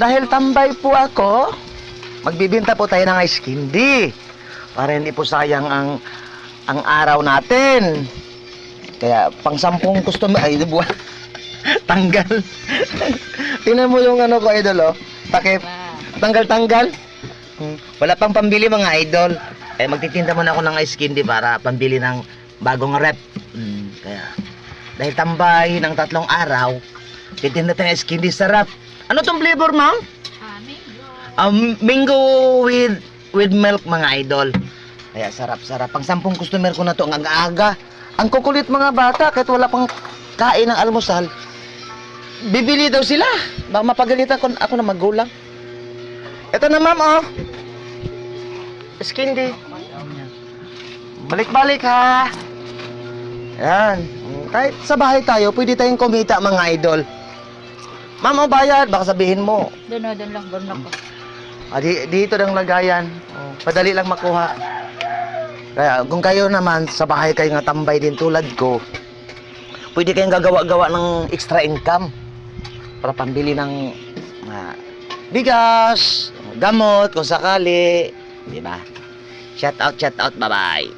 dahil tambay po ako, magbibinta po tayo ng ice candy. Para hindi po sayang ang ang araw natin. Kaya pang sampung customer, ay buwan. Tanggal. Tingnan mo yung ano ko, idol, oh. Takip. Tanggal-tanggal. Hmm. Wala pang pambili mga idol. Eh, magtitinda muna ako ng ice candy para pambili ng bagong rep. Hmm. Kaya, dahil tambay ng tatlong araw, titinda tayo ice candy sarap. Ano tong flavor, ma'am? Um, mango with with milk mga idol. Kaya sarap-sarap. Pang sampung customer ko na to ang aga. Ang kukulit mga bata kahit wala pang kain ng almusal. Bibili daw sila. Baka mapagalitan ko ako na magulang. Ito na ma'am oh. Skindy. Balik-balik ha. Yan. Kahit sa bahay tayo, pwede tayong kumita mga idol. Ma'am, oh, bayad. Baka sabihin mo, Doon na, doon lang, doon lang ko. Ah, di, dito ng lagayan. Oh, padali lang makuha. Kaya kung kayo naman sa bahay kayo nga tambay din tulad ko, pwede kayong gagawa-gawa ng extra income para pambili ng ah, bigas, gamot kung sakali, di ba? Shout out, shout out, bye-bye.